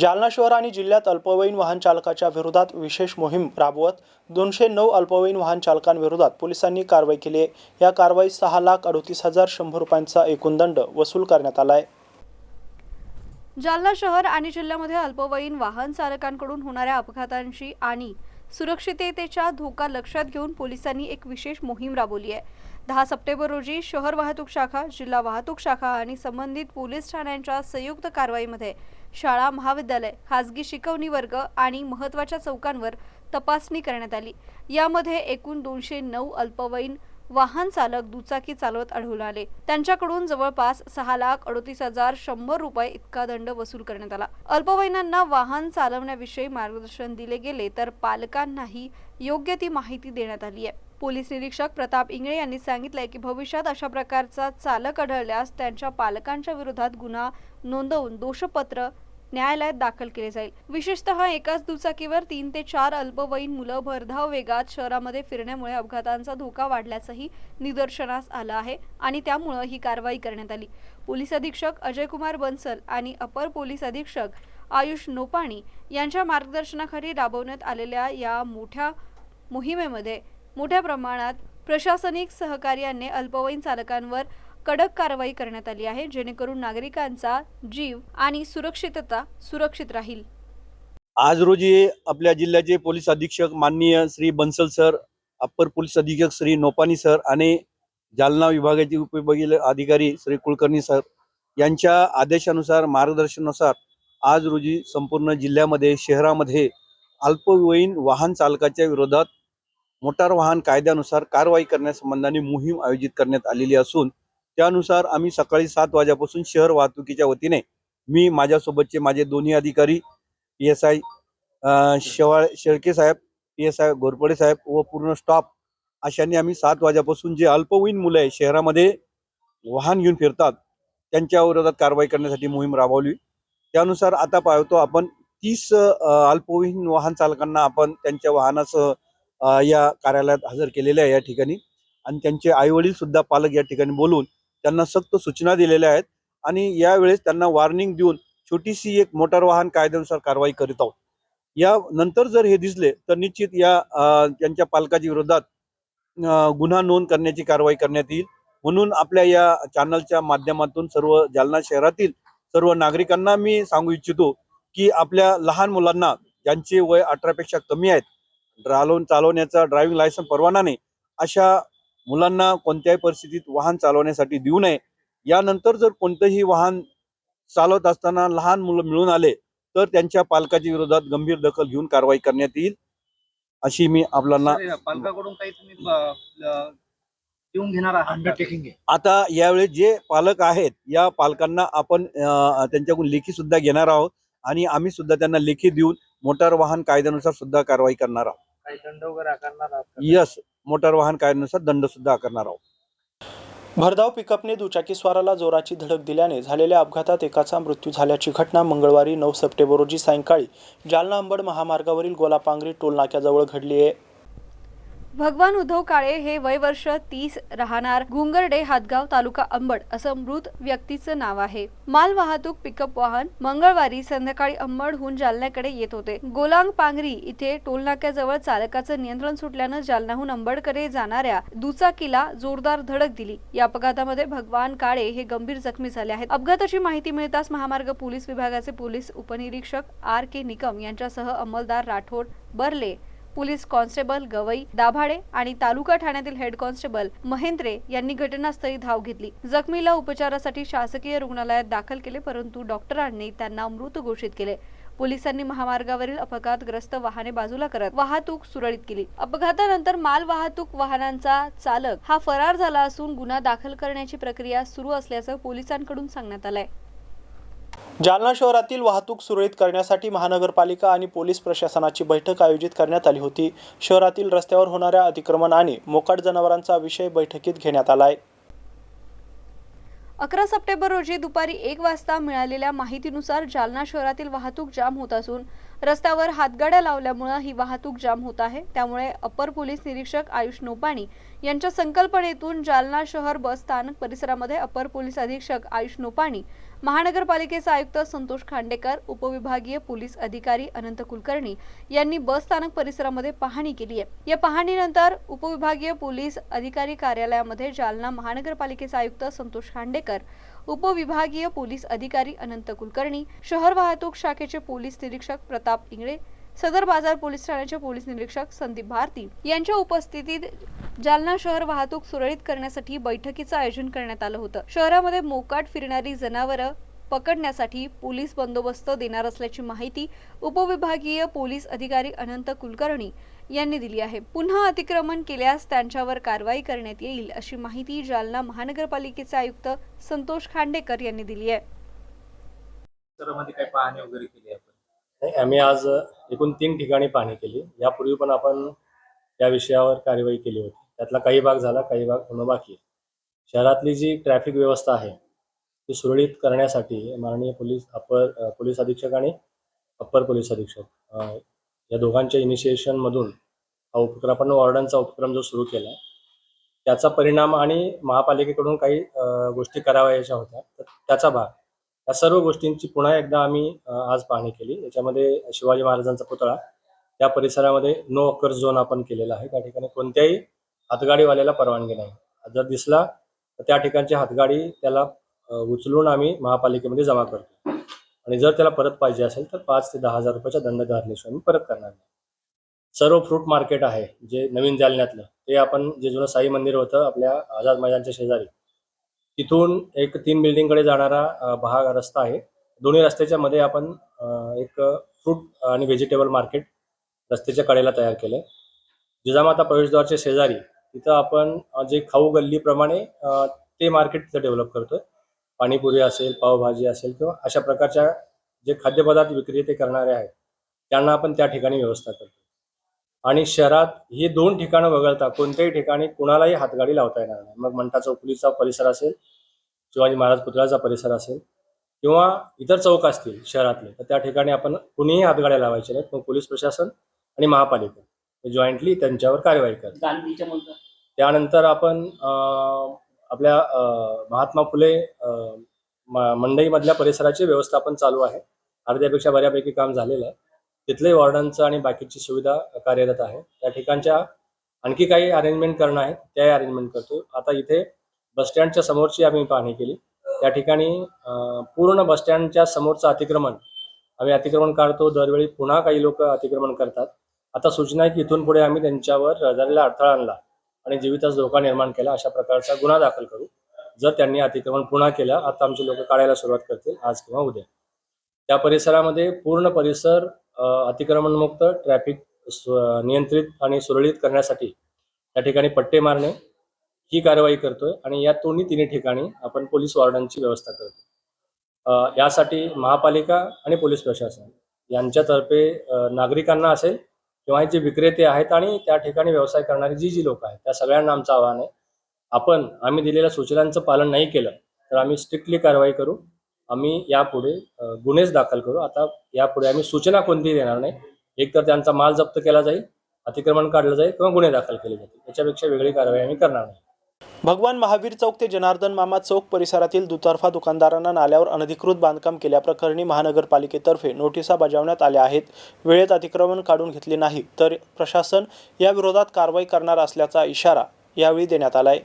Jalna शहर आणि जिल्ह्यात अल्पवयीन वाहन चालकाच्या विरोधात विशेष मोहीम राबवत दोनशे नऊ अल्पवयीन वाहन चालकांविरोधात पोलिसांनी कारवाई केली आहे. या कारवाईत सहा लाख अडतीस हजार शंभर रुपयांचा एकूण दंड वसूल करण्यात आला आहे. जालना शहर आणि जिल्ह्यामध्ये अल्पवयीन वाहन चालकांकडून होणाऱ्या अपघातांची आणि सुरक्षिततेचा धोका लक्षात घेऊन पोलिसांनी एक विशेष मोहीम राबवली आहे. दहा सप्टेंबर रोजी शहर वाहतूक शाखा जिल्हा वाहतूक शाखा आणि संबंधित पोलीस ठाण्यांच्या संयुक्त कारवाईमध्ये शाळा महाविद्यालय खासगी शिकवणी वर्ग आणि महत्त्वाच्या चौकांवर तपासणी करण्यात आली. यामध्ये एकूण दोनशे नऊ अल्पवयीन वाहन चालक दुचाकी चालवत आढळून आले. त्यांच्याकडून जवळपास सहा लाख अडोतीस हजार शंभर रुपये इतका दंड वसूल करण्यात आला. अल्पवयीनांना वाहन चालवण्याविषयी मार्गदर्शन दिले गेले तर पालकांनाही योग्य ती माहिती देण्यात आली आहे. पोलीस निरीक्षक प्रताप इंगळे यांनी सांगितलंय की भविष्यात अशा प्रकारचा चालक आढळल्यास त्यांच्या पालकांच्या विरोधात गुन्हा नोंदवून दोषपत्र न्यायालयात दाखल केले जाईल. विशेषतः एकाच दुचाकीवर तीन ते चार अल्पवयीन मुलं भरधाव वेगात शहरामध्ये फिरण्यामुळे अपघातांचा धोका वाढल्याचंही निदर्शनास आलं आहे आणि त्यामुळं ही कारवाई करण्यात आली. पोलीस अधीक्षक अजयकुमार बन्सल आणि अपर पोलीस अधीक्षक आयुष नोपाणी यांच्या मार्गदर्शनाखाली राबवण्यात आलेल्या या मोठ्या मोहिमेमध्ये मोठ्या प्रमाणात प्रशासनिक सहकार्याने अल्पवयीन चालकांवर कडक कारवाई करण्यात आली आहे जेणेकरून नागरिकांचा जीव आणि सुरक्षितता सुरक्षित राहील. आज रोजी आपल्या जिल्ह्याचे पोलीस अधीक्षक माननीय Shri Bansal sir upper police अधीक्षक श्री नोपानी सर आणि जालना विभागाचे उपविभागीय अधिकारी श्री कुलकर्णी सर यांच्या आदेशानुसार मार्गदर्शनानुसार आज रोजी संपूर्ण जिल्ह्यामध्ये शहरामध्ये अल्पवयीन वाहन चालकाच्या विरोधात मोटार वाहन कायद्यानुसार कारवाई करण्यासंबंधाने मोहीम आयोजित करण्यात आलेली असून त्यानुसार आम्ही सकाळी सात वाजेपासून शहर वाहतुकीच्या वतीने मी माझ्यासोबतचे माझे दोन्ही अधिकारी P S I Shewal Shelke Saheb P S I Ghorpade साहेब व पूर्ण स्टाफ अशांनी आम्ही सात वाजेपासून जे अल्पवयीन मुलं आहे शहरामध्ये वाहन घेऊन फिरतात त्यांच्या विरोधात कारवाई करण्यासाठी मोहीम राबवली. त्यानुसार आता पाहतो आपण तीस अल्पवयीन वाहन चालकांना आपण त्यांच्या वाहनासह या कार्यालयात हजर केलेले आहे या ठिकाणी. आणि त्यांचे आईवडील सुद्धा पालक या ठिकाणी बोलून त्यांना सक्त सूचना दिलेल्या आहेत. आणि यावेळेस त्यांना वॉर्निंग देऊन छोटीशी एक मोटार वाहन कायद्यानुसार कारवाई करीत आहोत. या नंतर जर हे दिसले तर निश्चित या त्यांच्या पालकाच्या विरोधात गुन्हा नोंद करण्याची कारवाई करण्यात येईल. म्हणून आपल्या या चॅनलच्या माध्यमातून सर्व जालना शहरातील सर्व नागरिकांना मी सांगू इच्छितो की आपल्या लहान मुलांना ज्यांचे वय अठरापेक्षा कमी आहेत चालवून चालवण्याचा ड्रायव्हिंग लायसन परवाना नाही अशा मुलांना कोणत्याही परिस्थितीत वाहन चालवण्यासाठी देऊ नये. यानंतर जर कोणतंही वाहन चालवत असताना लहान मुलं मिळून आले तर त्यांच्या पालकाच्या विरोधात गंभीर दखल घेऊन कारवाई करण्यात येईल अशी मी आपल्याला पालकाकडून काही तुम्ही घेणार आहात आता यावेळी जे पालक आहेत या पालकांना आपण अं, त्यांच्याकडून लेखी सुद्धा घेणार आहोत आणि आम्ही सुद्धा त्यांना लेखी देऊन मोटार वाहन कायद्यानुसार सुद्धा कारवाई करणार आहोत. काही दंड वगैरे आकारणार आहात का? यस मोटार वाहन कायद्यानुसार दंड सुद्धा आकारणार आहोत भरधाव पिकअपने दुचाकीस्वाराला जोराची धडक दिल्याने झालेल्या अपघातात एकाचा मृत्यू झाल्याची घटना मंगळवारी नऊ सप्टेंबर रोजी सायंकाळी जालना अंबड महामार्गावरील गोलापांगरी टोल नाक्याजवळ घडली आहे भगवान उद्धव काळे हे वय वर्ष तीस राहणार गुंगर्डे हातगाव तालुका अंबड असं मृत व्यक्तीचं नाव आहे. माल वाहतूक पिकअप वाहन मंगळवारी संध्याकाळी अंबडहून जालन्याकडे येत होते. गोलांग पांगरी इथे टोलनाक्याजवळ चालकाचं नियंत्रण सुटल्यानं जालन्याहून अंबडकडे जाणाऱ्या दुचाकीला जोरदार धडक दिली. या अपघातामध्ये भगवान काळे हे गंभीर जखमी झाले आहेत. अपघाताची माहिती मिळताच महामार्ग पोलीस विभागाचे पोलीस उपनिरीक्षक आर के निकम यांच्यासह अंमलदार राठोड बर्ले पोलीस कॉन्स्टेबल गवई दाभाडे आणि तालुका ठाण्यातील हेड कॉन्स्टेबल महेंद्रे यांनी घटनास्थळी धाव घेतली. जखमीला उपचारासाठी शासकीय रुग्णालयात दाखल केले परंतु डॉक्टरांनी त्यांना मृत घोषित केले. पोलिसांनी महामार्गावरील अपघातग्रस्त वाहने बाजूला करत वाहतूक सुरळीत केली. अपघातानंतर माल वाहतूक वाहनांचा चालक हा फरार झाला असून गुन्हा दाखल करण्याची प्रक्रिया सुरू असल्याचं पोलिसांकडून सांगण्यात आलंय. जालना शहरातील वाहतूक सुरळीत करण्यासाठी महानगरपालिका आणि पोलीस प्रशासनाची बैठक आयोजित करण्यात आली होती. शहरातील रस्त्यावर होणाऱ्या अतिक्रमण आणि मोकाट जनावरांचा विषय बैठकीत घेण्यात आला आहे अकरा सप्टेंबर रोजी दुपारी एक वाजता मिळालेल्या माहितीनुसार जालना शहरातील वाहतूक जाम होत असून रस्त्यावर हातगाड्या लावल्यामुळे ही वाहतूक जाम होत आहे. त्यामुळे अप्पर पोलीस निरीक्षक आयुष नोपाणी यांच्या संकल्पनेतून जालना शहर बस स्थानक परिसरामध्ये अपर पोलीस अधीक्षक आयुष नोपाणी महानगरपालिकेचे आयुक्त संतोष खांडेकर उपविभागीय पोलीस अधिकारी अनंत कुलकर्णी यांनी बस स्थानक परिसरामध्ये पाहणी केली आहे. या पाहणीनंतर उपविभागीय पोलीस अधिकारी कार्यालयामध्ये जालना महानगरपालिकेचे आयुक्त संतोष खांडेकर उपविभागीय पोलीस अधिकारी अनंत कुलकर्णी शहर वाहतूक शाखेचे पोलीस निरीक्षक प्रताप इंगळे सदर बाजार पोलीस ठाण्याचे पोलीस निरीक्षक संदीप भारती यांच्या उपस्थितीत जालना शहर वाहतूक सुरळीत करण्यासाठी बैठकीचं आयोजन करण्यात आलं होतं. शहरामध्ये मोकाट फिरणारी जनावरं पकडण्यासाठी पोलीस बंदोबस्त देणार असल्याची माहिती उपविभागीय पोलीस अधिकारी अनंत कुलकर्णी यांनी दिली आहे. पुन्हा अतिक्रमण केल्यास त्यांच्यावर कारवाई करण्यात येईल अशी माहिती जालना महानगरपालिकेचे आयुक्त संतोष खांडेकर यांनी दिली आहे. आम्ही आज एकूण तीन ठिकाणी पाहणी केली. यापूर्वी पण आपण या विषयावर कार्यवाही केली होती. त्यातला काही भाग झाला काही भाग होणं बाकी शहरातली जी ट्रॅफिक व्यवस्था आहे ती सुरळीत करण्यासाठी माननीय पोलीस अपर पोलीस अधीक्षक आणि अप्पर पोलीस अधीक्षक या दोघांच्या इनिशिएशनमधून हा उपक्रम आपण वॉर्डनचा उपक्रम जो सुरू केला त्याचा परिणाम आणि महापालिकेकडून काही गोष्टी करावयाच्या होत्या. तर त्याचा भाग या सर्व गोष्टींची पुन्हा एकदा आम्ही आज पाहणी केली. याच्यामध्ये शिवाजी महाराजांचा पुतळा त्या परिसरामध्ये नो ऑकर झोन आपण केलेला आहे. त्या ठिकाणी कोणत्याही हातगाडीवाल्याला परवानगी नाही. जर दिसला तर त्या ठिकाणची हातगाडी त्याला उचलून आम्ही महापालिकेमध्ये जमा करतो. आणि जर त्याला परत पाहिजे असेल तर पाच ते दहा हजार रुपयाच्या दंड घातल्याशिवाय आम्ही परत करणार नाही. सर्व फ्रूट मार्केट आहे जे नवीन जालन्यातलं ते आपण जे जुनं साई मंदिर होतं आपल्या आझाद मैदानच्या शेजारी तिथून एक तीन बिल्डिंगकडे जाणारा भाग रस्ता आहे. दोन्ही रस्त्याच्या मध्ये आपण एक फ्रूट आणि व्हेजिटेबल मार्केट रस्त्याच्या कडेला तयार केलंय. जिजामाता प्रवेशद्वारच्या शेजारी तिथं आपण जे खाऊ गल्लीप्रमाणे ते मार्केट तिथं डेव्हलप करतोय. पाणीपुरी असेल पावभाजी असेल किंवा अशा प्रकारच्या जे खाद्यपदार्थ विक्रेते करणारे आहेत त्यांना आपण त्या ठिकाणी व्यवस्था करतो आणि शहरात ही दोन ठिकाणं वगळता कोणत्याही ठिकाणी कुणालाही हातगाडी लावता येणार नाही. मग मंठा चौफुलीचा परिसर असेल शिवाजी महाराज पुतळ्याचा परिसर असेल किंवा इतर चौक असतील शहरातले तर त्या ठिकाणी आपण कुणीही हातगाड्या लावायच्या नाहीत. मग पोलीस प्रशासन आणि महापालिका हे जॉईंटली त्यांच्यावर कारवाई करतात. त्यानंतर आपण आपल्या महात्मा फुले मंडईमधल्या परिसराचे व्यवस्थापन चालू आहे. अर्ध्यापेक्षा बऱ्यापैकी काम झालेलं आहे. तिथले वॉर्डांचं आणि बाकीची सुविधा कार्यरत आहे. त्या ठिकाणच्या आणखी काही अरेंजमेंट करणं आहे त्याही अरेंजमेंट करतो. आता इथे बसस्टँडच्या समोरची आम्ही पाहणी केली. त्या ठिकाणी पूर्ण बसस्टँडच्या समोरचं अतिक्रमण आम्ही अतिक्रमण काढतो. दरवेळी पुन्हा काही लोक अतिक्रमण करतात. आता सूचना आहे की इथून पुढे आम्ही त्यांच्यावर झालेला अडथळा आणला आणि जीवितास धोका निर्माण केला अशा प्रकारचा गुन्हा दाखल करू. जर त्यांनी अतिक्रमण पुन्हा केलं आता आमचे लोक काढायला सुरुवात करतील आज किंवा उद्या. त्या परिसरामध्ये पूर्ण परिसर अतिक्रमणमुक्त ट्रॅफिक स्व- नियंत्रित आणि सुरळीत करण्यासाठी त्या ठिकाणी पट्टे मारणे ही कारवाई करतोय आणि या दोन्ही तिन्ही ठिकाणी आपण पोलीस वॉर्डांची व्यवस्था करतो यासाठी महापालिका आणि पोलीस प्रशासन यांच्यातर्फे नागरिकांना असेल किंवा जे विक्रेते आहेत आणि त्या ठिकाणी व्यवसाय करणारी जी जी लोक आहेत त्या सगळ्यांना आमचं आव्हान आहे. आपण आम्ही दिलेल्या सूचनांचं पालन नाही केलं तर आम्ही स्ट्रिक्टली कारवाई करू. आम्ही यापुढे गुन्हेच दाखल करू. आता यापुढे आम्ही सूचना कोणतीही देणार नाही. एक तर त्यांचा माल जप्त केला जाईल अतिक्रमण काढलं जाईल किंवा गुन्हे दाखल केले जातील. याच्यापेक्षा वेगळी कारवाई आम्ही करणार नाही. भगवान महावीर चौक ते जनार्दन मामा चौक परिसरातील दुतर्फा दुकानदारांना नाल्यावर अनधिकृत बांधकाम केल्याप्रकरणी महानगरपालिकेतर्फे नोटिसा बजावण्यात आल्या आहेत. वेळेत अतिक्रमण काढून घेतले नाही तर प्रशासन या विरोधात कारवाई करणार असल्याचा इशारा यावेळी देण्यात आला आहे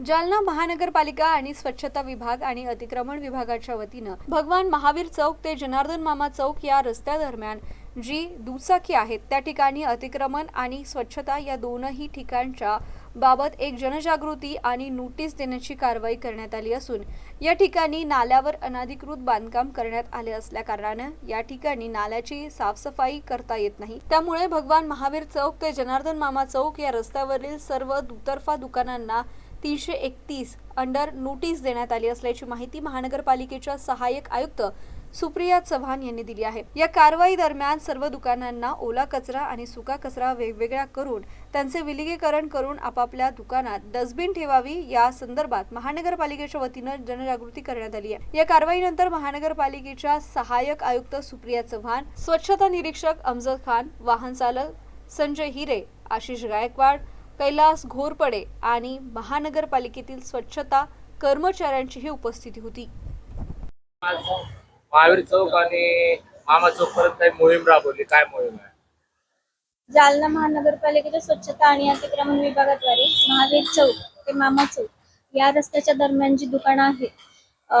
जालना महानगरपालिका आणि स्वच्छता विभाग आणि अतिक्रमण विभागाच्या वतीनं भगवान महावीर चौक ते जनार्दन मामा चौक या रस्त्यादरम्यान जी दुचाकी आहेत त्या ठिकाणी अतिक्रमण आणि स्वच्छता या दोनही ठिकाणच्या बाबत एक जनजागृती आणि नोटीस देण्याची कारवाई करण्यात आली असून या ठिकाणी नाल्यावर अनाधिकृत बांधकाम करण्यात आले असल्या कारणानं या ठिकाणी नाल्याची साफसफाई करता येत नाही. त्यामुळे भगवान महावीर चौक ते जनार्दन मामा चौक या रस्त्यावरील सर्व दुतर्फा दुकानांना तीनशे एकतीस अंडर नोटीस देण्यात आली असल्याची माहिती महानगरपालिकेच्या सहाय्यक आयुक्त सुप्रिया चव्हाण यांनी दिली आहे. या कारवाई दरम्यान सर्व दुकानांना ओला कचरा आणि सुका कचरा वेगवेगळा करून त्यांचे विलगीकरण करून आपापल्या दुकानात डस्टबिन ठेवावी या संदर्भात महानगरपालिकेच्या वतीनं जनजागृती करण्यात आली आहे. या कारवाईनंतर महानगरपालिकेच्या सहाय्यक आयुक्त सुप्रिया चव्हाण स्वच्छता निरीक्षक अमजद खान वाहन चालक संजय हिरे आशिष गायकवाड कैलास घोरपडे आणि महानगरपालिकेतील स्वच्छता कर्मचाऱ्यांचीही उपस्थिती होती. महावीर चौक आणि मामा चौक पर्यंत काही मोहीम राबवली काय मोहीम आहे? जालना महानगरपालिकेच्या स्वच्छता आणि अतिक्रमण विभागाद्वारे महावीर चौक ते मामा चौक या रस्त्याच्या दरम्यान जी दुकानं आहेत अ,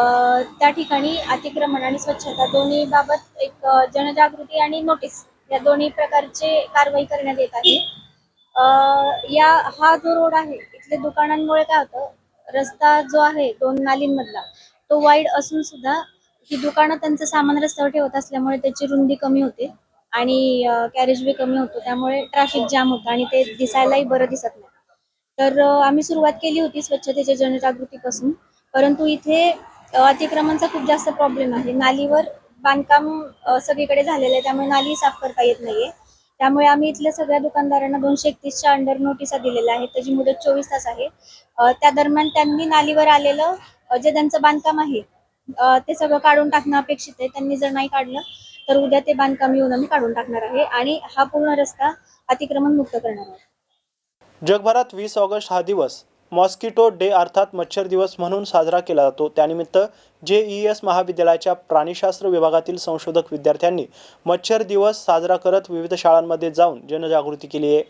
त्या ठिकाणी अतिक्रमण आणि स्वच्छता दोन्ही बाबत एक जनजागृती आणि नोटीस या दोन्ही प्रकारचे कारवाई करण्यात येत आहे. या हा जो रोड आहे इथल्या दुकानांमुळे काय होतं रस्ता जो आहे दोन नालींमधला तो वाईड असून सुद्धा ही दुकानं त्यांचं सामान रस्त्यावर ठेवत असल्यामुळे त्याची रुंदी कमी होते आणि कॅरेज बी कमी होतो. त्यामुळे ट्रॅफिक जाम होतं आणि ते दिसायलाही बरं दिसत नाही. तर आम्ही सुरुवात केली होती स्वच्छतेच्या जनजागृतीपासून. परंतु इथे अतिक्रमणचा खूप जास्त प्रॉब्लेम आहे. नालीवर बांधकाम सगळीकडे झालेलं आहे. त्यामुळे नाली साफ करता येत नाहीये. त्यामुळे आम्ही इथल्या सगळ्या दुकानदारांना दोनशे एकतीसच्या अंडर नोटिसा दिलेल्या आहेत. त्याची मुदत चोवीस तास आहे. त्या दरम्यान त्यांनी नालीवर आलेलं जे त्यांचं बांधकाम आहे ते सगळं काढून टाकणं अपेक्षित आहे. त्यांनी जर नाही काढलं तर उद्या ते बांधकाम येऊन आम्ही काढून टाकणार आहे आणि हा पूर्ण रस्ता अतिक्रमण मुक्त करणार आहे जगभरात वीस ऑगस्ट हा दिवस मॉस्किटो डे अर्थात मच्छर दिवस म्हणून साजरा केला जातो. त्यानिमित्त जे ई एस महाविद्यालयाच्या प्राणीशास्त्र विभागातील संशोधक विद्यार्थ्यांनी मच्छर दिवस साजरा करत विविध शाळांमध्ये जाऊन जनजागृती केली आहे.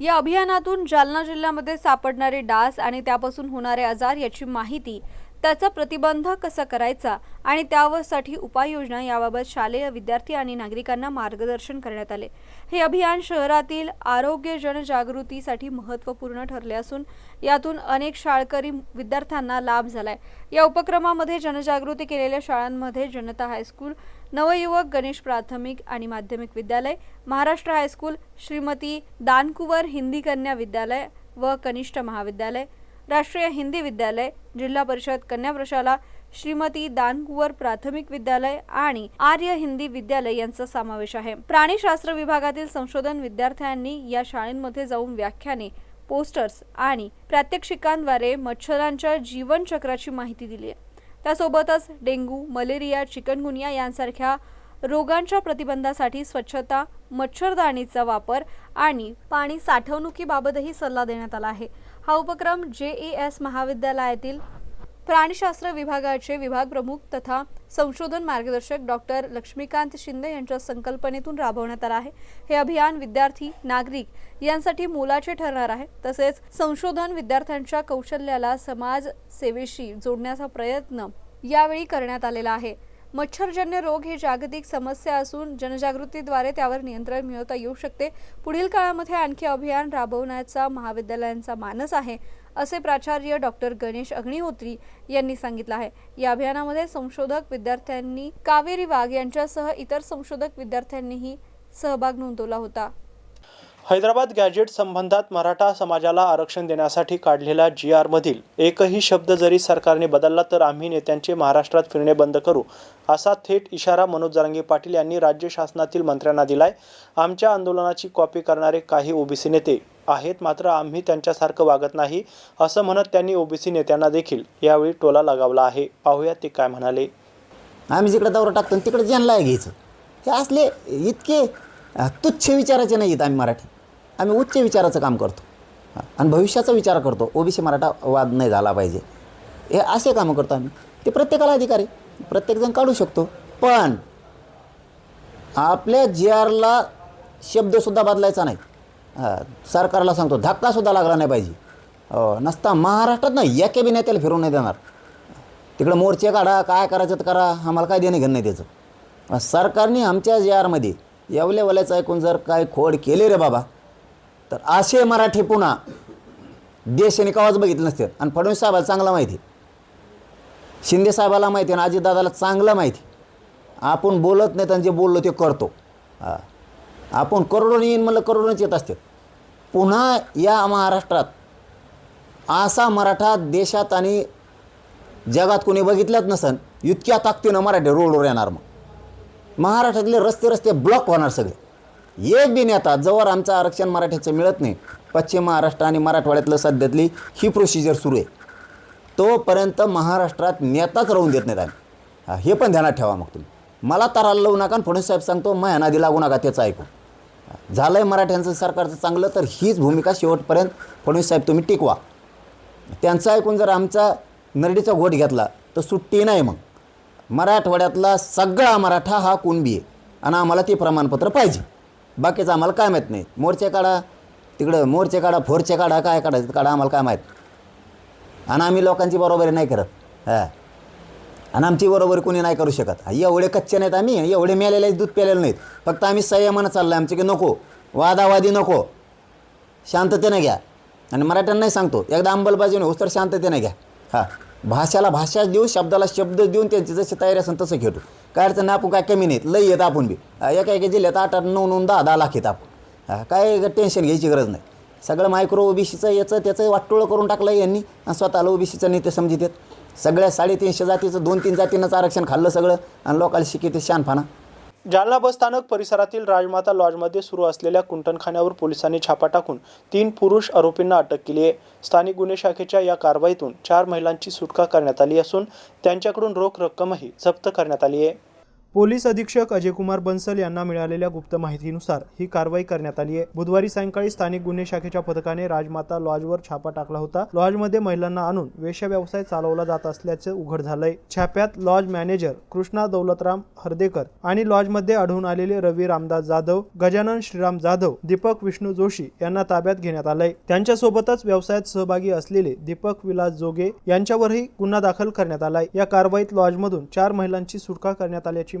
या अभियानातून जालना जिल्ह्यामध्ये सापडणारे डास आणि त्यापासून होणारे आजार याची माहिती त्याचा प्रतिबंध कसा करायचा आणि त्यावरसाठी उपाययोजना याबाबत शालेय विद्यार्थी आणि नागरिकांना मार्गदर्शन करण्यात आले. हे अभियान शहरातील आरोग्य जनजागृतीसाठी महत्त्वपूर्ण ठरले असून यातून अनेक शाळकरी विद्यार्थ्यांना लाभ झालाय. या उपक्रमामध्ये जनजागृती केलेल्या शाळांमध्ये जनता हायस्कूल नवयुवक गणेश प्राथमिक आणि माध्यमिक विद्यालय महाराष्ट्र हायस्कूल श्रीमती दानकुवर हिंदी कन्या विद्यालय व कनिष्ठ महाविद्यालय राष्ट्रीय हिंदी विद्यालय जिल्हा परिषद कन्या प्रशाला श्रीमती दानकुवर प्राथमिक विद्यालय आणि आर्य हिंदी विद्यालय यांचा समावेश आहे. प्राणीशास्त्र विभागातील संशोधन विद्यार्थ्यांनी या शाळेमध्ये जाऊन व्याख्याने पोस्टर्स आणि प्रात्यक्षिकांद्वारे मच्छरांच्या जीवनचक्राची माहिती दिली आहे. त्यासोबतच डेंग्यू मलेरिया चिकनगुनिया यांसारख्या रोगांच्या प्रतिबंधासाठी स्वच्छता मच्छरदाणीचा वापर आणि पाणी साठवणुकीबाबतही सल्ला देण्यात आला आहे. हा उपक्रम जे ए एस महाविद्यालयातील प्राणीशास्त्र विभागाचे विभाग प्रमुख तथा संशोधन मार्गदर्शक डॉक्टर लक्ष्मीकांत शिंदे यांच्या संकल्पनेतून राबवण्यात आला आहे. हे अभियान विद्यार्थी नागरिक यांसाठी मोलाचे ठरणार आहे. तसेच संशोधन विद्यार्थ्यांच्या कौशल्याला समाज सेवेशी जोडण्याचा प्रयत्न यावेळी करण्यात आलेला आहे. मच्छरजन्य रोग ही जागतिक समस्या असून जनजागृतीद्वारे त्यावर नियंत्रण मिळवता येऊ शकते. पुढील काळामध्ये आणखी अभियान राबवण्याचा महाविद्यालयांचा मानस आहे असे प्राचार्य डॉक्टर गणेश अग्निहोत्री यांनी सांगितलं आहे. या अभियानामध्ये संशोधक विद्यार्थ्यांनी कावेरी वाघ यांच्यासह इतर संशोधक विद्यार्थ्यांनीही सहभाग नोंदवला होता. हैदराबाद गॅजेट संबंधात मराठा समाजाला आरक्षण देण्यासाठी काढलेला जी आरमधील एकही शब्द जरी सरकारने बदलला तर आम्ही नेत्यांचे महाराष्ट्रात फिरणे बंद करू असा थेट इशारा मनोज जरांगे पाटील यांनी राज्य शासनातील मंत्र्यांना दिलाय. आमच्या आंदोलनाची कॉपी करणारे काही ओबीसी नेते आहेत मात्र आम्ही त्यांच्यासारखं वागत नाही असं म्हणत त्यांनी ओबीसी नेत्यांना देखील यावेळी टोला लगावला आहे. पाहूया ते काय म्हणाले. आम्ही जिकडे दौरा टाकतो तिकडे ज्यांना घ्यायचं हे असले इतके तुच्छ विचाराचे नाही आहेत आम्ही मराठी. आम्ही उच्च विचाराचं काम करतो. आणि भविष्याचा विचार करतो. ओबीसी मराठा वाद नाही झाला पाहिजे. हे असे कामं करतो आम्ही. ते प्रत्येकाला अधिकार आहे. प्रत्येकजण काढू शकतो. पण आपल्या जी आरला शब्दसुद्धा बदलायचा नाही. हा, सरकारला सांगतो धक्कासुद्धा लागला नाही पाहिजे. हो, नसता महाराष्ट्रात नाही एके बी नेत्याला फिरवून नाही देणार. तिकडं मोर्चे काढा काय करायचं तर करा. आम्हाला काय देणं घेणं नाही त्याचं. सरकारने आमच्या जे आरमध्ये येवल्या ऐकून जर काय खोड केले रे बाबा तर असे मराठी पुन्हा देशाने कवाच बघितलं नसते. आणि फडणवीस साहेबाला चांगला माहिती. शिंदे साहेबाला माहिती आणि अजितदादाला चांगलं माहिती. आपण बोलत नाही आणि जे बोललो ते करतो. आपण करोडोनी येईन म्हणलं करोडोनीच येत असते. पुन्हा या महाराष्ट्रात असा मराठा देशात आणि जगात कोणी बघितल्याच नसन इतक्या ताकदीनं मराठी रोडवर येणार मग. महाराष्ट्रातले रस्ते रस्ते ब्लॉक होणार सगळे. एक बी नेता जवळ आमचं आरक्षण मराठ्याचं मिळत नाही. पश्चिम महाराष्ट्र आणि मराठवाड्यातलं सध्यातली ही प्रोसिजर सुरू आहे. तोपर्यंत महाराष्ट्रात नेताच राहून देत नाहीत आम्ही. हे पण ध्यानात ठेवा मग तुम्ही. मला ताराला लावू नका आणि फडणवीस साहेब सांगतो माया अनादी लागू नका त्याचं ऐकून. झालं आहे मराठ्यांचं सरकारचं चांगलं तर हीच भूमिका शेवटपर्यंत फडणवीस साहेब तुम्ही टिकवा. त्यांचं ऐकून जर आमचा नरडीचा घोट घेतला तर सुट्टी नाही मग. मराठवाड्यातला सगळा मराठा हा कुणबी आहे. आणि आम्हाला ते प्रमाणपत्र पाहिजे. बाकीचं आम्हाला काय माहीत नाही. मोर्चे काढा. तिकडं मोर्चे काढा फोरचे काढा काय काढायचं काढा आम्हाला काय माहीत. आणि आम्ही लोकांची बरोबरी नाही करत. हां. आणि आमची बरोबरी कोणी नाही करू शकत. एवढे कच्चे नाहीत आम्ही एवढे मेलेले दूध प्यालेले नाहीत. फक्त आम्ही संयमानं चाललो आहे आमचे की नको. वादावादी नको. शांततेनं घ्या. आणि मराठ्यांनाही सांगतो एकदा अंमलबाजीने होस तर शांततेनं घ्या. हां. भाषाला भाषा देऊ शब्दाला शब्द देऊन त्यांची जशी तयारी असेल तसं खेळतो काय अडचण नाही आपण काय कमी नाहीत. लई येत आपण बी. एका एका जिल्ह्यात आठ आठ नऊ नऊ दहा दहा लाख येत आपण. हा, काय टेन्शन घ्यायची गरज नाही. सगळं मायक्रो ओबीसीचं याचं त्याचं वाटोळं करून टाकलं यांनी. आणि स्वतःला ओबीसीचं नेते समजित आहेत. सगळ्या साडेतीनशे जातीचं दोन तीन जातींनाच आरक्षण खाल्लं सगळं. आणि लोकांना शिकिते शानफाना. जालना बस स्थानक परिसरातील राजमाता लॉजमध्ये सुरू असलेल्या कुंटणखान्यावर पोलिसांनी छापा टाकून तीन पुरुष आरोपींना अटक केली आहे. स्थानिक गुन्हे शाखेच्या या कारवाईतून चार महिलांची सुटका करण्यात आली असून त्यांच्याकडून रोख रक्कमही जप्त करण्यात आली आहे. पोलीस अधीक्षक अजयकुमार बन्सल यांना मिळालेल्या गुप्त माहितीनुसार ही कारवाई करण्यात आली आहे. बुधवारी सायंकाळी स्थानिक गुन्हे शाखेच्या पथकाने राजमाता लॉजवर छापा टाकला होता. लॉजमध्ये महिलांना आणून वेश्या व्यवसाय चालवला जात असल्याचं उघड झालंय. छाप्यात लॉज मॅनेजर कृष्णा दौलतराम हर्देकर आणि लॉजमध्ये आढळून आलेले रवी रामदास जाधव गजानन श्रीराम जाधव दीपक विष्णू जोशी यांना ताब्यात घेण्यात आलंय. त्यांच्यासोबतच व्यवसायात सहभागी असलेले दीपक विलास जोगे यांच्यावरही गुन्हा दाखल करण्यात आलाय. या कारवाईत लॉजमधून चार महिलांची सुटका करण्यात आल्याची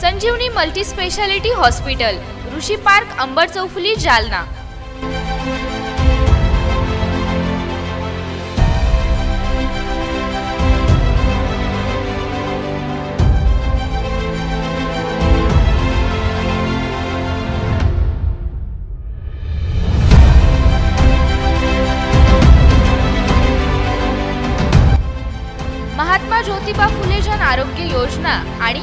Sanjivani multi speciality hospital Rishi park Ambar Chaufuli Jalna. Mahatma Jyotiba Phule Jan Arogya Yojana आणि